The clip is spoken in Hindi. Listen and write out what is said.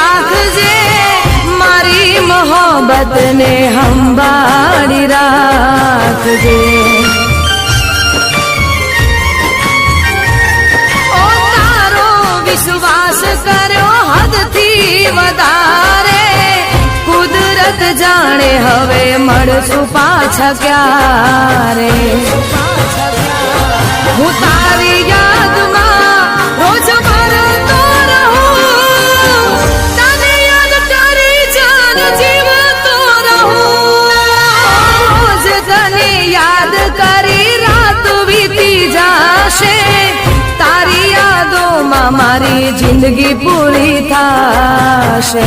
राख जे, मारी मोहब्बत ने हम बाड़ी राख जे। ओ तारो विश्वास करो, हद थी वधारे। कुदरत जाने हवे मड़ सुपा छक्या रे મારી જિંદગી પૂરી થશે